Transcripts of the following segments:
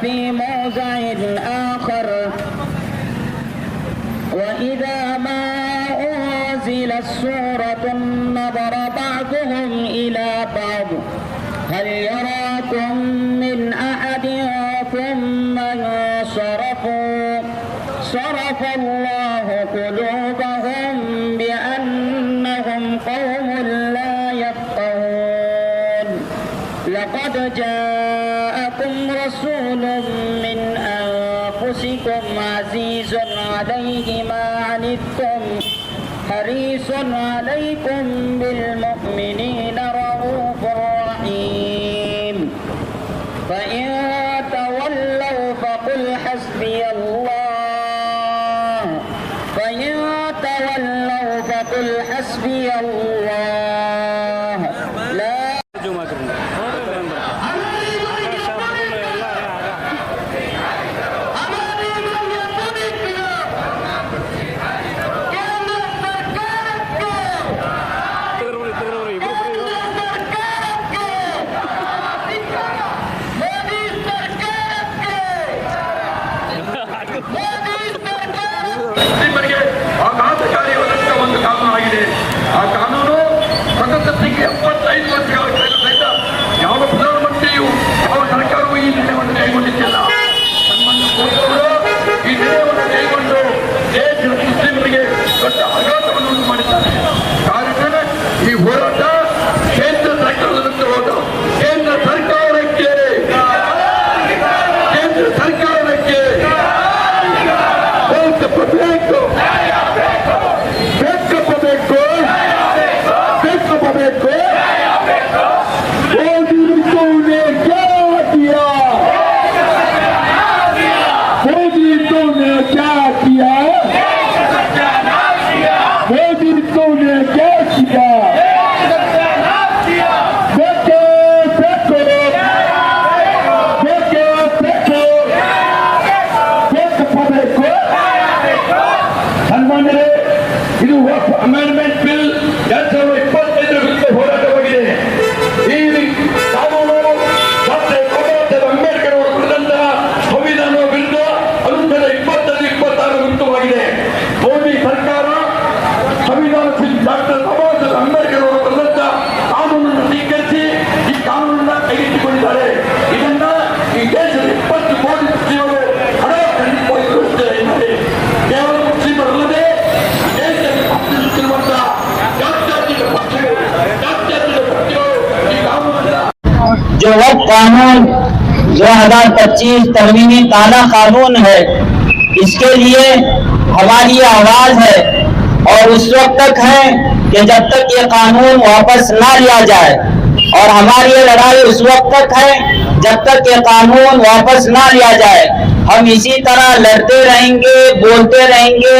في موضع آخر. وإذا ما أنزلت سورة نظر بعضهم إلى بعض. هل يراكم من أحد ثم انصرفوا صرف الله قلوبهم بأنهم قوم لا يفقهون. لقد جاءكم عليكم بالمؤمنين رؤوف رحيم. فإن تولوا فقل حسبي الله. فإن تولوا فقل حسبي الله. Eu conta aí. قانون دو ہزار پچیس ترمیمی تازہ قانون ہے، اس کے لیے ہماری آواز ہے اور اس وقت تک ہے کہ جب تک یہ قانون واپس نہ لیا جائے اور ہماری یہ لڑائی اس وقت تک ہے جب تک یہ قانون واپس نہ لیا جائے۔ ہم اسی طرح لڑتے رہیں گے، بولتے رہیں گے،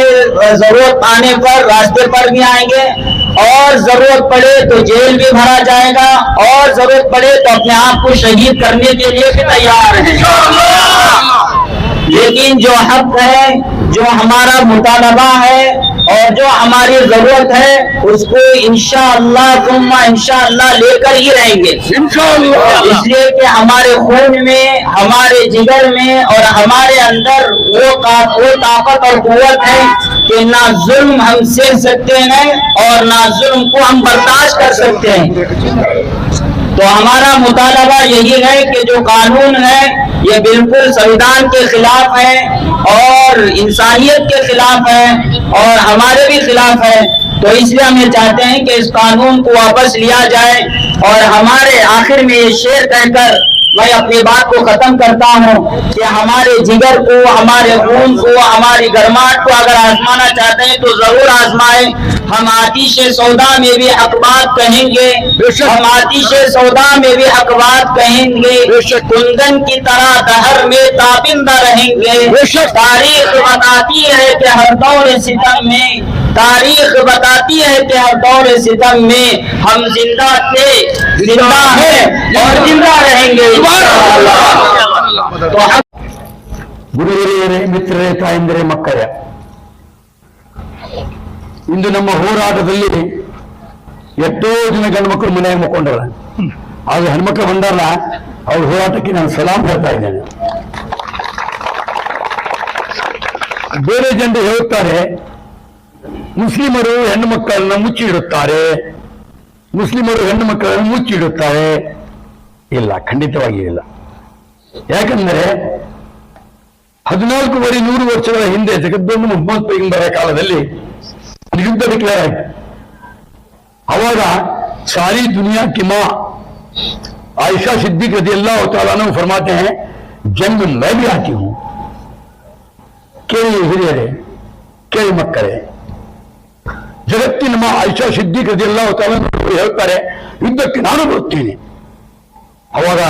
ضرورت آنے پر، راستے پر بھی آئیں گے۔ اور ضرورت پڑے تو جیل بھی بھرا جائے گا اور ضرورت پڑے تو اپنے آپ کو شہید کرنے کے لیے بھی تیار ہیں۔ لیکن جو حق ہے جو ہمارا مطالبہ ہے اور جو ہماری ضرورت ہے اس کو انشاءاللہ ثم انشاءاللہ لے کر ہی رہیں گے۔ اس لیے کہ ہمارے خون میں ہمارے جگر میں اور ہمارے اندر وہ طاقت اور قوت ہے کہ نہ ظلم ہم سہ سکتے ہیں اور نہ ظلم کو ہم برداشت کر سکتے ہیں۔ تو ہمارا مطالبہ یہی ہے کہ جو قانون ہے، یہ بالکل سنویدھان کے خلاف ہے اور انسانیت کے خلاف ہے اور ہمارے بھی خلاف ہے۔ تو اس لیے ہم یہ چاہتے ہیں کہ اس قانون کو واپس لیا جائے اور ہمارے آخر میں یہ شعر کہہ کر میں اپنی بات کو ختم کرتا ہوں کہ ہمارے جگر کو ہمارے خون کو ہماری گرماٹ کو اگر آزمانا چاہتے ہیں تو ضرور آزمائیں۔ ہم آتیش سودا میں بھی اقبات کہیں گے۔ ہم آتیش سودا میں بھی اقبات کہیں گے۔ کندن کی طرح دہر میں تابندہ رہیں گے۔ تاریخ بتاتی ہے کہ ہر دور ستم میں تاریخ بتاتی ہے کہ ہر دور ستم میں ہم زندہ تھے۔ زندہ ہیں۔ اور زندہ رہیں گے۔ ಗುರುಹಿರಿಯರೇ, ಮಿತ್ರರೇ, ತಾಯಂದರೇ, ಮಕ್ಕಳೇ. ಇಂದು ನಮ್ಮ ಹೋರಾಟದಲ್ಲಿ ಎಷ್ಟೋ ಜನ ಗಂಡು ಮಕ್ಕಳು ಮನೆಯಾಗ ಮಕ್ಕೊಂಡ್ರ ಆದ್ರೆ ಹೆಣ್ಮಕ್ಳು ಬಂದಾರಲ್ಲ ಅವ್ರ ಹೋರಾಟಕ್ಕೆ ನಾನು ಸಲಾಂ ಹೇಳ್ತಾ ಇದ್ದೇನೆ. ಬೇರೆ ಜನರು ಹೇಳುತ್ತಾರೆ, ಮುಸ್ಲಿಮರು ಹೆಣ್ಣು ಮಕ್ಕಳನ್ನ ಮುಚ್ಚಿಡುತ್ತಾರೆ. ಮುಸ್ಲಿಮರು ಹೆಣ್ಣು ಮಕ್ಕಳನ್ನು ಮುಚ್ಚಿಡುತ್ತಾರೆ. ಇಲ್ಲ ಖಂಡಿತವಾಗಿ ಇಲ್ಲ ಯಾಕಂದ್ರೆ ಹದಿನಾಲ್ಕೂವರೆ ನೂರು ವರ್ಷಗಳ ಹಿಂದೆ ಜಗದ್ದೊಂದು ಮೊಹಮ್ಮದ್ ಪೈಗಂಬರ ಕಾಲದಲ್ಲಿ ಯುದ್ಧ ಡಿಕ್ಲೇರ್ ಆಯ್ತು ಅವಾಗ ಸಾರಿ दुनिया की माँ आयशा सिद्दीक रजी अल्लाह तआला अन्हु फरमाते हैं जंग मैं भी आती हूं ಕೇಳಿ ಹಿರಿಯರೇ ಕೇಳಿ ಮಕ್ಕಳೇ ಜಗತ್ತಿನ ಮಾ ಆಯಿಷಾ ಸಿದ್ದಿಕ್ ರಜಿ ಅಲ್ಲಾಹ ತಆಲಾ ಅನ್ನು ಹೇಳ್ತಾರೆ ಯುದ್ಧಕ್ಕೆ ನಾನು ಬರುತ್ತೇನೆ ಅವಾಗ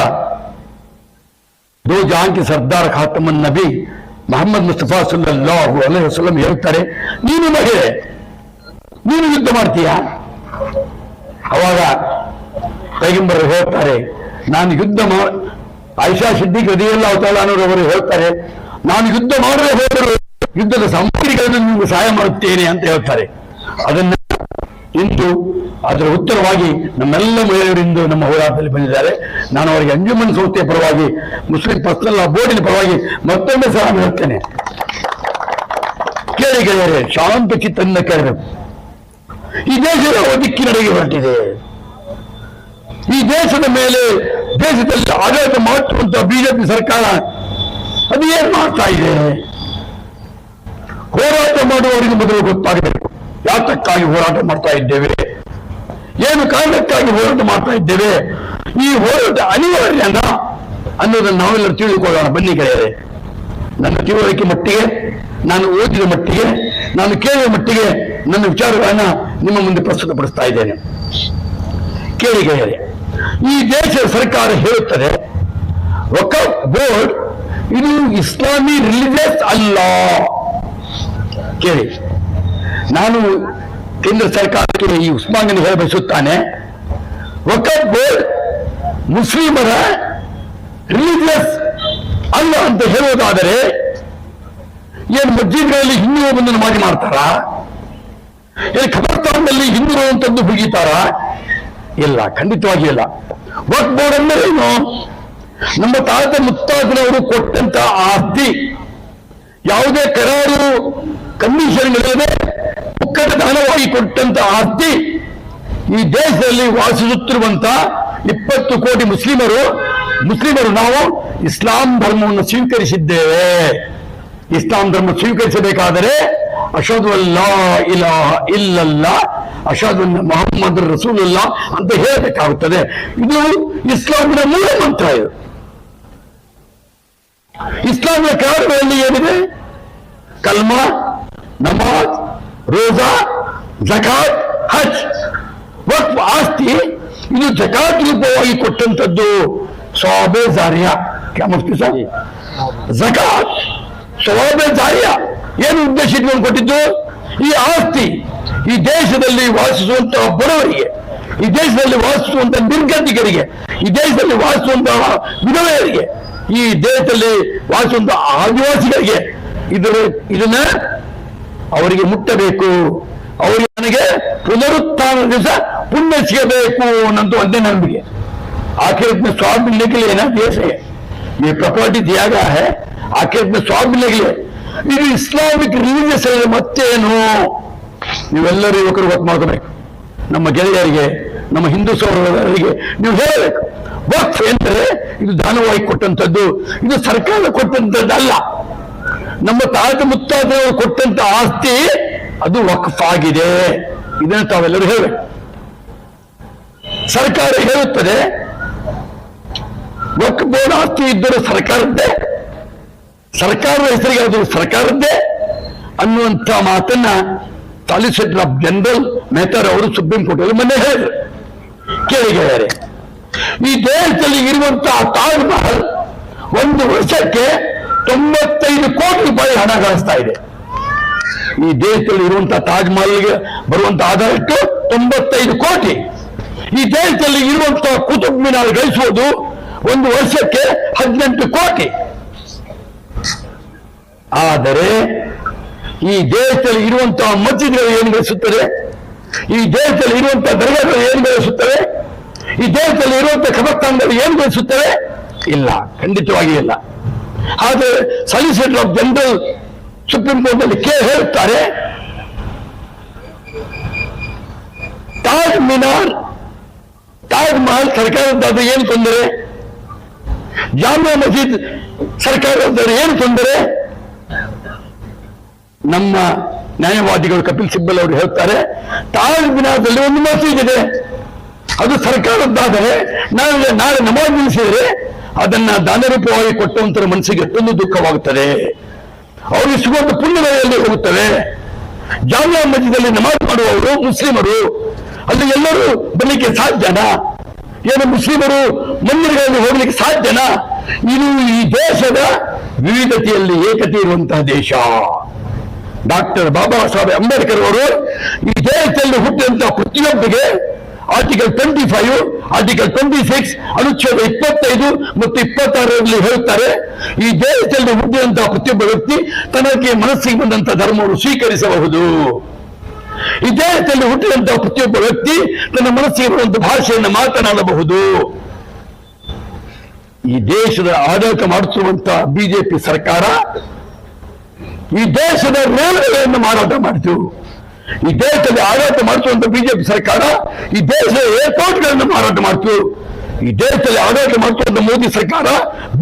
ದೋ ಜಾಂಕಿ ಸರ್ದಾರ್ ಖಾತಮನ್ ನಬಿ ಮೊಹಮ್ಮದ್ ಮುಸ್ತಫಾ ಸುಲ್ಲಾಹು ಅಲೈಹಿ ವಸಲ್ಲಂ ಹೇಳ್ತಾರೆ, ನೀನು ಮಹಿಳೆ, ನೀನು ಯುದ್ಧ ಮಾಡ್ತೀಯಾ? ಅವಾಗ ಪೈಗಂಬರರು ಹೇಳ್ತಾರೆ, ನಾನು ಯುದ್ಧ ಮಾ ಐಷಾ ಸಿದ್ದಿ ರದಿಯಲ್ಲ ಅವತಾಳನವರು ಹೇಳ್ತಾರೆ, ನಾನು ಯುದ್ಧ ಮಾಡದೆ ಹೋದರು ಯುದ್ಧದ ಸಾಮಗ್ರಿಗಳನ್ನು ನಿಮಗೆ ಸಹಾಯ ಮಾಡುತ್ತೇನೆ ಅಂತ ಹೇಳ್ತಾರೆ. ಅದನ್ನ ಇಂದು ಅದರ ಉತ್ತರವಾಗಿ ನಮ್ಮೆಲ್ಲ ಮಹಿಳೆಯರಿಂದು ನಮ್ಮ ಹೋರಾಟದಲ್ಲಿ ಬಂದಿದ್ದಾರೆ. ನಾನು ಅವರಿಗೆ ಅಂಜುಮನ್ ಸಂಸ್ಥೆಯ ಪರವಾಗಿ, ಮುಸ್ಲಿಂ ಪರ್ಸನಲ್ ಬೋರ್ಡಿನ ಪರವಾಗಿ ಮತ್ತೊಮ್ಮೆ ಸಹ ಹೇಳ್ತೇನೆ. ಕೇಳಿ ಗೆಳೆಯರೆ, ಶಾಂತ ಚಿತ್ತದಿಂದ ಕೇಳಬೇಕು ಈ ದೇಶದ ದಿಕ್ಕಿನಡೆಗೆ ಹೊರಟಿದೆ. ಈ ದೇಶದ ಮೇಲೆ ದೇಶದಲ್ಲಿ ಆಡಳಿತ ಮಾಡುವಂತ ಬಿಜೆಪಿ ಸರ್ಕಾರ ಅದು ಏನ್ ಮಾಡ್ತಾ ಇದೆ? ಹೋರಾಟ ಮಾಡುವವರಿಗೆ ಮೊದಲು ಗೊತ್ತಾಗಬೇಕು. ಯಾತಕ್ಕಾಗಿ ಹೋರಾಟ ಮಾಡ್ತಾ ಇದ್ದೇವೆ? ಏನು ಕಾರಣಕ್ಕಾಗಿ ಹೋರಾಟ ಮಾಡ್ತಾ ಇದ್ದೇವೆ? ಈ ಹೋರಾಟ ಅನಿವಾರ್ಯ ಅನ್ನೋದನ್ನು ನಾವೆಲ್ಲರೂ ತಿಳಿದುಕೊಳ್ಳೋಣ. ಬನ್ನಿ ಗೆಳೆಯರೆ. ನನ್ನ ತಿಳುವಳಿಕೆ ಮಟ್ಟಿಗೆ, ನಾನು ಓದಿದ ಮಟ್ಟಿಗೆ, ನಾನು ಕೇಳಿದ ಮಟ್ಟಿಗೆ ನನ್ನ ವಿಚಾರಗಳನ್ನ ನಿಮ್ಮ ಮುಂದೆ ಪ್ರಸ್ತುತಪಡಿಸ್ತಾ ಇದ್ದೇನೆ. ಕೇಳಿ ಗೆಳೆಯರೆ, ಈ ದೇಶದ ಸರ್ಕಾರ ಹೇಳುತ್ತದೆ, ವಕಫ್ ಬೋರ್ಡ್ ಇದು ಇಸ್ಲಾಮಿ ರಿಲಿಜಿಯಸ್ ಅಲ್ಲ. ಕೇಳಿ. ನಾನು ಕೇಂದ್ರ ಸರ್ಕಾರಕ್ಕೆ ಈ ಉಸ್ಮಾನ್ ಹೇಳ ಬಯಸುತ್ತಾನೆ ವಕಫ್ ಬೋರ್ಡ್ ಮುಸ್ಲಿಮರ ರಿಲಿಜಿಯಸ್ ಅಲ್ಲ ಅಂತ ಹೇಳೋದಾದರೆ ಏನು ಮಸ್ಜಿದ್ಗಳಲ್ಲಿ ಹಿಂದೂ ಬಂದನ್ನು ಮಾಡಿ ಮಾಡ್ತಾರಾ? ಏನು ಖಬರ್ತಾನದಲ್ಲಿ ಹಿಂದೂ ಅಂತಂದು ಹುಗಿತಾರ ಇಲ್ಲ, ಖಂಡಿತವಾಗಿ ಇಲ್ಲ. ವಕ್ ಬೋರ್ಡ್ ಅಂದ್ರೆ ಏನು? ನಮ್ಮ ತಾತ ಮುತ್ತಾಜನವರು ಕೊಟ್ಟಂತ ಆಸ್ತಿ. ಯಾವುದೇ ಕರಾರು ಕಂಡೀಷನ್ಗಳಿಲ್ಲದೆ ಮುಕ್ಕಟ ದಾನವಾಗಿ ಕೊಟ್ಟಂತ ಆಸ್ತಿ ಈ ದೇಶದಲ್ಲಿ ವಾಸಿಸುತ್ತಿರುವಂತ ಇಪ್ಪತ್ತು ಕೋಟಿ ಮುಸ್ಲಿಮರು ಮುಸ್ಲಿಮರು ನಾವು ಇಸ್ಲಾಂ ಧರ್ಮವನ್ನು ಸ್ವೀಕರಿಸಿದ್ದೇವೆ. ಇಸ್ಲಾಂ ಧರ್ಮ ಸ್ವೀಕರಿಸಬೇಕಾದರೆ ಅಶೋದು ಅಲ್ಲಾ ಇಲಾಹ ಇಲ್ಲಲ್ಲ ಅಶದು ಮೊಹಮ್ಮದ್ ರಸೂಲುಲ್ಲ ಅಂತ ಹೇಳಬೇಕಾಗುತ್ತದೆ. ಇದು ಇಸ್ಲಾಮಿನ ಮೂಲ ಮಂತ್ರ ಇದು. ಇಸ್ಲಾಮಿನ ಕಾರ್ಯಗಳಲ್ಲಿ ಏನಿದೆ? ಕಲ್ಮ, ನಮಾಜ್ ರೋಜಾ ಜಕಾತ್ ಹಜ್. ವಕ್ಫ್ ಆಸ್ತಿ ಇದು ಜಕಾತ್ ರೂಪವಾಗಿ ಕೊಟ್ಟಂತದ್ದು ಸವಾಬೆ ಜಾರಿಯ. ಮುಫ್ತಿ ಸರ್? ಜಕಾತ್ ಸವಾಬೆ ಜಾರಿಯ. ಏನು ಉದ್ದೇಶ ಇಟ್ಕೊಂಡು ಕೊಟ್ಟಿದ್ದು? ಈ ಆಸ್ತಿ ಈ ದೇಶದಲ್ಲಿ ವಾಸಿಸುವಂತಹ ಬಡವರಿಗೆ ಈ ದೇಶದಲ್ಲಿ ವಾಸಿಸುವಂತಹ ನಿರ್ಗತಿಕರಿಗೆ ಈ ದೇಶದಲ್ಲಿ ವಾಸಿಸುವಂತಹ ವಿಧವೆಯರಿಗೆ ಈ ದೇಶದಲ್ಲಿ ವಾಸಿಸುವಂತಹ ಆದಿವಾಸಿಗಳಿಗೆ ಇದರ ಇದನ್ನ ಅವರಿಗೆ ಮುಟ್ಟಬೇಕು ಅವರಿಗೆ ನನಗೆ ಪುನರುತ್ಥಾನ ದಿವಸ ಪುಣ್ಯ ಸಿಗಬೇಕು ಅನ್ನೋದು ಒಂದೇ ನಂಬಿಕೆ आखिर में स्वाद मिलने के लिए ना देश है ये प्रॉपर्टी दिया गया है आखिर में स्वाद मिलने के लिए ಇದು ಇಸ್ಲಾಮಿಕ್ ರಿಲಿಜಿಯಸ್ ಮತ್ತೇನು ನೀವೆಲ್ಲರೂ ಯುವಕರು ಗೊತ್ತು ಮಾಡ್ಕೋಬೇಕು ನಮ್ಮ ಗೆಳೆಯರಿಗೆ ನಮ್ಮ ಹಿಂದೂ ಸಹೋದರರಿಗೆ ನೀವು ಹೇಳಬೇಕು ವಕ್ಫ್ ಎಂದರೆ ಇದು ದಾನವಾಗಿ ಕೊಟ್ಟಂಥದ್ದು ಇದು ಸರ್ಕಾರ ಕೊಟ್ಟಂಥದ್ದಲ್ಲ ನಮ್ಮ ತಾತ ಮುತ್ತಾತನವರು ಕೊಟ್ಟಂತ ಆಸ್ತಿ ಅದು ವಕ್ಫ್ ಆಗಿದೆ ಇದನ್ನು ತಾವೆಲ್ಲರೂ ಹೇಳಬೇಕು. ಸರ್ಕಾರ ಹೇಳುತ್ತದೆ ವಕ್ ಬೋರ್ಡ್ ಆಸ್ತಿ ಇದ್ದರೂ ಸರ್ಕಾರದ್ದೇ, ಸರ್ಕಾರದ ಹೆಸರಿಗೆ ಆದರೂ ಸರ್ಕಾರದ್ದೇ ಅನ್ನುವಂಥ ಮಾತನ್ನ ಸಾಲಿಸಿಟರ್ ಆಫ್ ಜನರಲ್ ಮೆಹತಾರ್ ಅವರು ಸುಪ್ರೀಂ ಕೋರ್ಟ್ ಅಲ್ಲಿ ಮೊನ್ನೆ ಹೇಳಿದ್ರು. ಕೇಳಿ ಗೆಳೆಯರೆ, ಈ ದೇಶದಲ್ಲಿ ಇರುವಂತಹ ತಾಜ್ಮಹಲ್ ಒಂದು ವರ್ಷಕ್ಕೆ ತೊಂಬತ್ತೈದು ಕೋಟಿ ರೂಪಾಯಿ ಹಣ ಗಳಿಸ್ತಾ ಇದೆ. ಈ ದೇಶದಲ್ಲಿ ಇರುವಂತಹ ತಾಜ್ ಮಹಲ್ಗೆ ಬರುವಂತಹ ಆದಾಯ ಎಷ್ಟು ತೊಂಬತ್ತೈದು ಕೋಟಿ. ಈ ದೇಶದಲ್ಲಿ ಇರುವಂತಹ ಕುತುಬ್ ಮಿನಾರ್ ಗಳಿಸುವುದು ಒಂದು ವರ್ಷಕ್ಕೆ ಹದಿನೆಂಟು ಕೋಟಿ. ಆದರೆ ಈ ದೇಶದಲ್ಲಿ ಇರುವಂತಹ ಮಸ್ಜಿದ್ಗಳು ಏನು ಗಳಿಸುತ್ತದೆ ಈ ದೇಶದಲ್ಲಿ ಇರುವಂತಹ ದರ್ಗಾಗಳು ಏನು ಗಳಿಸುತ್ತವೆ? ಈ ದೇಶದಲ್ಲಿ ಇರುವಂತಹ ಖಬರ್ಸ್ಥಾನಗಳು ಏನು ಗಳಿಸುತ್ತವೆ? ಇಲ್ಲ ಖಂಡಿತವಾಗಿ ಇಲ್ಲ. ಆದ್ರೆ ಸಾಲಿಸಿಟರ್ ಆಫ್ ಜನರಲ್ ಸುಪ್ರೀಂ ಕೋರ್ಟ್ನಲ್ಲಿ ಕೆ ಹೇಳ್ತಾರೆ ತಾಜ್ ಮಿನಾರ್, ತಾಜ್ ಮಹಲ್ ಸರ್ಕಾರದ್ದಾದ್ರೆ ಏನು ತೊಂದರೆ? ಜಾಮಿಯಾ ಮಸೀದ್ ಸರ್ಕಾರದ್ದಾದ್ರೆ ಏನು ತೊಂದರೆ? ನಮ್ಮ ನ್ಯಾಯವಾದಿಗಳು ಕಪಿಲ್ ಸಿಬ್ಬಲ್ ಅವರು ಹೇಳ್ತಾರೆ ತಾಜ್ ಮಿನಾರದಲ್ಲಿ ಒಂದು ಮಸೀದ್ ಇದೆ ಅದು ಸರ್ಕಾರದ್ದಾದರೆ ನಾಳೆ ನಾಳೆ ನಮಾಜ್ ನಿಲ್ಲಿಸಿದ್ರೆ ಅದನ್ನ ದಾನರೂಪವಾಗಿ ಕೊಟ್ಟವಂತರ ಮನಸ್ಸಿಗೆ ಎಷ್ಟೊಂದು ದುಃಖವಾಗುತ್ತದೆ. ಅವರು ಸಿಗುವಂತ ಪುಣ್ಯಗಳಲ್ಲಿ ಹೋಗುತ್ತವೆ. ಜಾಮಿಯಾ ಮಧ್ಯದಲ್ಲಿ ನಮಾಜ್ ಮಾಡುವವರು ಮುಸ್ಲಿಮರು. ಅಲ್ಲಿ ಎಲ್ಲರೂ ಬರಲಿಕ್ಕೆ ಸಾಧ್ಯನಾ? ಏನು ಮುಸ್ಲಿಮರು ಮಂದಿರಗಳಲ್ಲಿ ಹೋಗ್ಲಿಕ್ಕೆ ಸಾಧ್ಯನಾ? ಇದು ಈ ದೇಶದ ವಿವಿಧತೆಯಲ್ಲಿ ಏಕತೆ ಇರುವಂತಹ ದೇಶ. ಡಾಕ್ಟರ್ ಬಾಬಾ ಸಾಹೇಬ್ ಅಂಬೇಡ್ಕರ್ ಅವರು ಈ ದೇಶದಲ್ಲಿ ಹುಟ್ಟಿದಂತಹ ಪ್ರತಿಯೊಬ್ಬರಿಗೆ article twenty five article twenty six ಅನುಚ್ಛೇದ ಇಪ್ಪತ್ತೈದು ಮತ್ತು ಇಪ್ಪತ್ತಾರರಲ್ಲಿ ಹೇಳುತ್ತಾರೆ ಈ ದೇಶದಲ್ಲಿ ಹುಟ್ಟಿದಂತಹ ಪ್ರತಿಯೊಬ್ಬ ವ್ಯಕ್ತಿ ತನಗೆ ಮನಸ್ಸಿಗೆ ಬಂದಂತಹ ಧರ್ಮವನ್ನು ಸ್ವೀಕರಿಸಬಹುದು. ಈ ದೇಶದಲ್ಲಿ ಹುಟ್ಟಿದಂತಹ ಪ್ರತಿಯೊಬ್ಬ ವ್ಯಕ್ತಿ ತನ್ನ ಮನಸ್ಸಿಗೆ ಬರುವಂತಹ ಭಾಷೆಯನ್ನು ಮಾತನಾಡಬಹುದು. ಈ ದೇಶದ ಆಡಳಿತ ಮಾಡುತ್ತಿರುವಂತಹ ಬಿಜೆಪಿ ಸರ್ಕಾರ ಈ ದೇಶದ ರೇಲ್ವೆಗಳನ್ನು ಮಾರಾಟ ಮಾಡಿತು. ಈ ದೇಶದಲ್ಲಿ ಆಡಳಿತ ಮಾಡಿಸುವಂತ ಬಿಜೆಪಿ ಸರ್ಕಾರ, ಈ ದೇಶದ ಏರ್ಪೋರ್ಟ್ಗಳನ್ನು ಮಾರಾಟ ಮಾಡ್ತು. ಈ ದೇಶದಲ್ಲಿ ಆಡಳಿತ ಮಾಡಿಸುವಂತ ಮೋದಿ ಸರ್ಕಾರ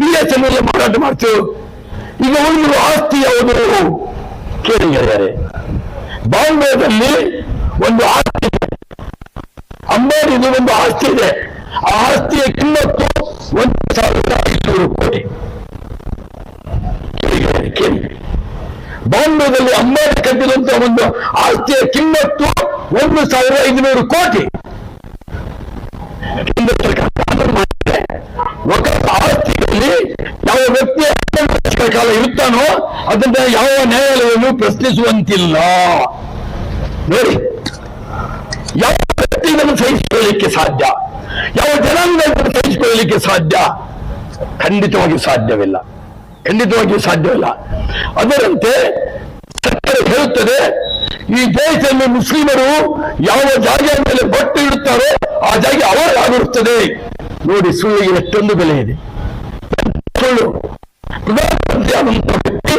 ಬಿ ಎಸ್ ಎನ್ ಎಲ್ ಮಾರಾಟ ಮಾಡ್ತು. ಈಗ ಒಂದು ಆಸ್ತಿ ಅವರು ಕೇಳಿದ್ದಾರೆ ಬಾಂಬೆದಲ್ಲಿ ಒಂದು ಆಸ್ತಿ ಇದೆ. ಅಂಬಾನಿದು ಒಂದು ಆಸ್ತಿ ಇದೆ. ಆ ಆಸ್ತಿಯ ಕಿಮ್ಮತ್ತು ಒಂದು ಸಾವಿರದ ಐನೂರು ಕೋಟಿ. ಕೇಳಿ. ಬಾಂಬೆದಲ್ಲಿ ಅಂಬಾನಿ ಕಟ್ಟಿದಂತಹ ಒಂದು ಆಸ್ತಿಯ ಕಿಮ್ಮತ್ತು ಒಂದು ಸಾವಿರ ಐದುನೂರು ಕೋಟಿ. ಕೇಂದ್ರ ಆಸ್ತಿಯಲ್ಲಿ ಯಾವ ವ್ಯಕ್ತಿ ವರ್ಷಗಳ ಕಾಲ ಇರುತ್ತಾನೋ ಅದನ್ನ ಯಾವ ನ್ಯಾಯಾಲಯವನ್ನು ಪ್ರಶ್ನಿಸುವಂತಿಲ್ಲ. ನೋಡಿ, ಯಾವ ವ್ಯಕ್ತಿ ಸಹಿಸಿಕೊಳ್ಳಲಿಕ್ಕೆ ಸಾಧ್ಯ? ಯಾವ ಜನಾಂಗ ಸಹಿಸಿಕೊಳ್ಳಲಿಕ್ಕೆ ಸಾಧ್ಯ? ಖಂಡಿತವಾಗಿ ಸಾಧ್ಯವಿಲ್ಲ. ಖಂಡಿತವಾಗಿಯೂ ಸಾಧ್ಯವಿಲ್ಲ ಅದರಂತೆ ಸರ್ಕಾರ ಹೇಳುತ್ತದೆ, ಈ ದೇಶದಲ್ಲಿ ಮುಸ್ಲಿಮರು ಯಾವ ಜಾಗೆಯ ಮೇಲೆ ಬಟ್ಟೆ ಇಡುತ್ತಾರೋ ಆ ಜಾಗ ಅವರಾಗಿರುತ್ತದೆ ನೋಡಿ, ಸುಳ್ಳಿಗೆ ಎಷ್ಟೊಂದು ಬೆಲೆ ಇದೆ. ಸುಳ್ಳು. ಪ್ರಧಾನಮಂತ್ರಿ ಆದಂತಹ ವ್ಯಕ್ತಿ,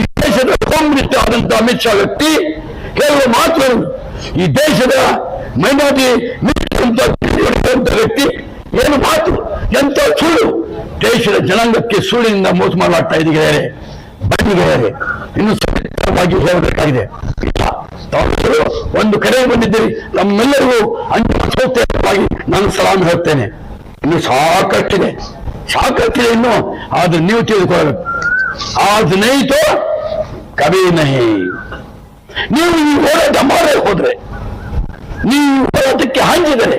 ಈ ದೇಶದ ಹೋಮ್ ಮಿನಿಸ್ಟರ್ ಆದಂತಹ ಅಮಿತ್ ಶಾ ವ್ಯಕ್ತಿ, ಹೇಳುವ ಮಾತು ಈ ದೇಶದ ಮೈನಾರಿಟಿ ವ್ಯಕ್ತಿ, ಏನು ಮಾತು? ಎಂತ ಸುಳ್ಳು? ದೇಶದ ಜನಾಂಗಕ್ಕೆ ಸುಳ್ಳಿನಿಂದ ಮೋಸ ಮಾಡಲಾಗ್ತಾ ಇದೆ ಬಂದಿದ್ದಾರೆ ಇನ್ನು ಸವಿಸ್ತಾರವಾಗಿ ಹೇಳಬೇಕಾಗಿದೆ. ಒಂದು ಕರೆ ಬಂದಿದ್ದೀರಿ, ನಮ್ಮೆಲ್ಲರಿಗೂ ಅಂತಿಮ ಸೌಖ್ಯವಾಗಿ ನಾನು ಸಲಾಮ್ ಹೇಳ್ತೇನೆ ಇನ್ನು ಸಾಕಷ್ಟಿದೆ ಸಾಕಷ್ಟಿದೆ ಇನ್ನು, ಆದ್ರೆ ನೀವು ತಿಳಿದುಕೊಳ್ಳಬೇಕು. ಆದ್ ನೈತೋ ಕವಿ ನಹಿ. ನೀವು ಈ ಹೋರಾಟ ಮಾಡೇ ಹೋದ್ರೆ, ನೀವು ಹೋರಾಟಕ್ಕೆ ಹಂಚಿದರೆ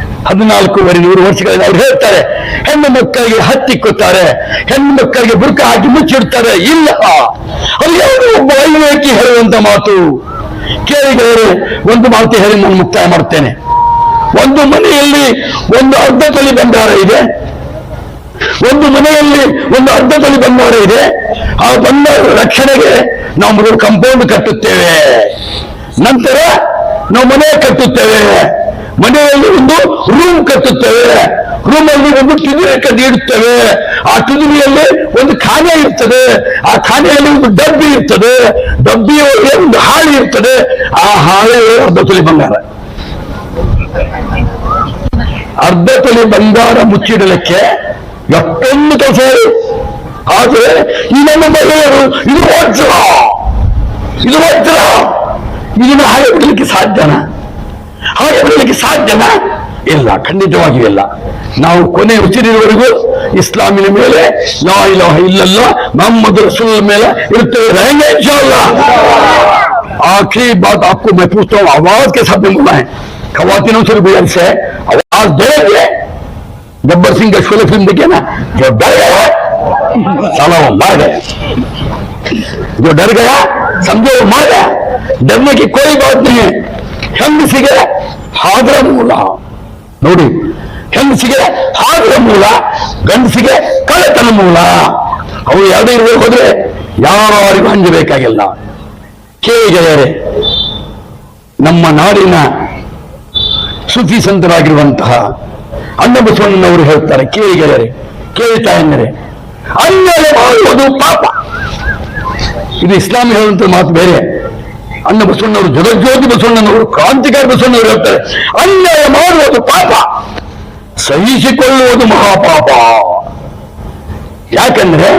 ಹದಿನಾಲ್ಕೂವರೆ ನೂರು ವರ್ಷಗಳಲ್ಲಿ ಅವ್ರು ಹೇಳ್ತಾರೆ, ಹೆಣ್ಣು ಮಕ್ಕಳಿಗೆ ಹತ್ತಿಕ್ಕುತ್ತಾರೆ ಹೆಣ್ಣು ಮಕ್ಕಳಿಗೆ ಬುರ್ಕ ಹಾಕಿ ಮುಚ್ಚಿಡ್ತಾರೆ. ಇಲ್ಲ. ಅವ್ರು ಯಾವುದು ಒಬ್ಬ ಐವೇಕಿ ಹೇಳುವಂತ ಮಾತು. ಕೇಳಿದರೆ ಒಂದು ಮಾತು ಹೇಳಿ ನಾನು ಮುಕ್ತಾಯ ಮಾಡ್ತೇನೆ. ಒಂದು ಮನೆಯಲ್ಲಿ ಒಂದು ಅರ್ಧ ತಲೆ ಬಂಗಾರ ಇದೆ. ಒಂದು ಮನೆಯಲ್ಲಿ ಒಂದು ಅರ್ಧ ತೊಲಿ ಬಂಗಾರ ಇದೆ. ಆ ಬಂಗಾರ ರಕ್ಷಣೆಗೆ ನಾವು ಕಂಪೌಂಡ್ ಕಟ್ಟುತ್ತೇವೆ. ನಂತರ ನಾವು ಮನೆ ಕಟ್ಟುತ್ತೇವೆ. ಮನೆಯಲ್ಲಿ ಒಂದು ರೂಮ್ ಕಟ್ಟುತ್ತೇವೆ. ರೂಮ್ ಅಲ್ಲಿ ಒಂದು ತುದಿರೆ ಕದ್ದು ಇಡುತ್ತೇವೆ. ಆ ತುದಿರಿಯಲ್ಲಿ ಒಂದು ಖಾನೆ ಇರ್ತದೆ. ಆ ಖಾನೆಯಲ್ಲಿ ಒಂದು ಡಬ್ಬಿ ಇರ್ತದೆ. ಡಬ್ಬಿಯೊಳಗೆ ಒಂದು ಹಾಳಿ ಇರ್ತದೆ. ಆ ಹಾಳೆ ಅರ್ಧ ತೊಲಿ ಬಂಗಾರ. ಅರ್ಧ ತೊಲೆ ಬಂಗಾರ ಮುಚ್ಚಿಡಲಿಕ್ಕೆ ಎಷ್ಟೊಂದು ಕೆಲಸ. ಆದ್ರೆ ಈ ನಮ್ಮ ಮಹಿಳೆಯರು, ಇದು ವಜ್ರ. ಇದು ವಜ್ರ. ಇದನ್ನು ಹಾಳೆ ಬಿಡಲಿಕ್ಕೆ ಸಾಧ್ಯನಾ? ಹಾಗೆ ಬಿಡಲಿಕ್ಕೆ ಸಾಧ್ಯನಾ ಇಲ್ಲ ಖಂಡಿತವಾಗಿಯೂ ಇಲ್ಲ ನಾವು ಕೊನೆ ಉಸಿರಿರುವವರೆಗೂ ಇಸ್ಲಾಮಿನ ಮೇಲೆ ಲಾ ಇಲಾಹ ಇಲ್ಲಲ್ಲ ಮೊಹಮ್ಮದ್ ರಸೂಲ್ ಮೇಲೆ ಇರ್ತೇವೆ रहेंगे इंशाअल्लाह आखिरी बात आपको मैं पूछता हूँ आवाज के साथ में बोला है खवातीनों से भी गुजारिश है आवाज देंगे गब्बर सिंह का शोले फिल्म देखिए ना जो डर है साला वो मर गया जो डर गया समझो वो मर गया डरने की कोई बात नहीं है ಹೆಂಗಸಿಗೆ ಹಾದ್ರ ಮೂಲ. ನೋಡಿ, ಹೆಂಗಸಿಗೆ ಹಾದ್ರ ಮೂಲ, ಗಂಡಸಿಗೆ ಕಳೆತನ ಮೂಲ. ಅವು ಯಾವುದೇ ಇರುವ ಹೋದ್ರೆ ಯಾರಿಗೂ ಅಂಜಬೇಕಾಗಿಲ್ಲ. ಕೇಳಿಗೆಯರೆ ನಮ್ಮ ನಾಡಿನ ಸುಫಿ ಸಂತರಾಗಿರುವಂತಹ ಅನ್ನಬಸವಣ್ಣನವರು ಹೇಳ್ತಾರೆ ಕೇಳಿಗೆಯರೆ ಕೇಳ್ತಾ ಎಂದರೆ ಅನ್ಯಾಯ ಮಾಡುವುದು ಪಾಪ. ಇದು ಇಸ್ಲಾಂ ಹೇಳುವಂತ ಮಾತು ಬೇರೆ. ಅನ್ನ ಬಸವಣ್ಣವರು ಜಗಜ್ಯೋತಿ ಬಸವಣ್ಣನವರು, ಕ್ರಾಂತಿಕಾರಿ ಬಸವಣ್ಣವರು ಹೇಳ್ತಾರೆ, ಅನ್ಯಾಯ ಮಾಡುವುದು ಪಾಪ, ಸಹಿಸಿಕೊಳ್ಳುವುದು ಮಹಾಪಾಪ. ಯಾಕಂದ್ರೆ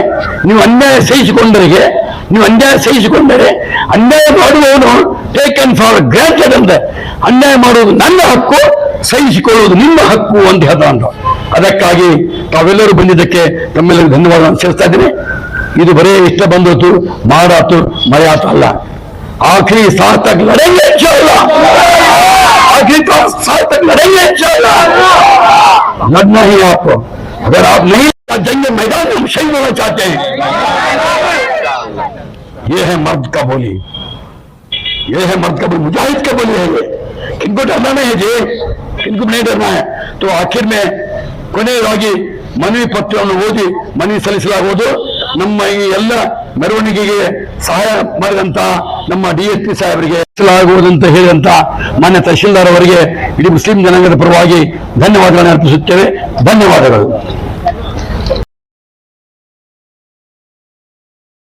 ನೀವು ಅನ್ಯಾಯ ಸಹಿಸಿಕೊಂಡರಿಗೆ, ನೀವು ಅನ್ಯಾಯ ಸಹಿಸಿಕೊಂಡರೆ ಅನ್ಯಾಯ ಮಾಡುವವನು ಟೇಕನ್ ಫಾರ್ ಗ್ರಾಂಟೆಡ್ ಅಂತ ಅನ್ಯಾಯ ಮಾಡುವುದು ನನ್ನ ಹಕ್ಕು, ಸಹಿಸಿಕೊಳ್ಳುವುದು ನಿಮ್ಮ ಹಕ್ಕು ಅಂತ ಹೇಳ್ತಾನ ಅದಕ್ಕಾಗಿ ತಾವೆಲ್ಲರೂ ಬಂದಿದ್ದಕ್ಕೆ ತಮ್ಮೆಲ್ಲರಿಗೂ ಧನ್ಯವಾದ ಸೇರಿಸ್ತಾ ಇದ್ದೀನಿ. ಇದು ಬರೀ ಇಷ್ಟ ಬಂದೋತು ಮಾಡಾತು, ಮರೆಯಾತು ಅಲ್ಲ. آخری ساتھ تک لڑیں گے انشاءاللہ۔ آخری ساتھ تک لڑیں گے انشاءاللہ۔ لڑنا ہی آپ کو۔ اگر آپ نہیں جنگ میدان میں ہم شہید ہونا چاہتے ہیں۔ یہ ہے مرد کا بولی۔ یہ ہے مرد کا بولی۔ مجاہد کا بولی ہے یہ۔ کن کو ڈرنا نہیں ہے جی؟ کن کو نہیں ڈرنا ہے؟ تو آخر میں کونے راگی منوی پتیوں نے ہو دی، منوی سلسلہ ہو دو۔ نمائی اللہ مرونی کی گئے ಸಹಾಯ ಮಾಡಿದಂತ ನಮ್ಮ ಡಿ ಎಸ್ ಪಿ ಸಾಹೇಬರಿಗೆ ಅಂತ ಹೇಳಿದಂತ ಮಾನ್ಯ ತಹಶೀಲ್ದಾರ್ ಅವರಿಗೆ ಇಡೀ ಮುಸ್ಲಿಂ ಜನಾಂಗದ ಪರವಾಗಿ ಧನ್ಯವಾದಗಳನ್ನು ಅರ್ಪಿಸುತ್ತೇವೆ. ಧನ್ಯವಾದಗಳು.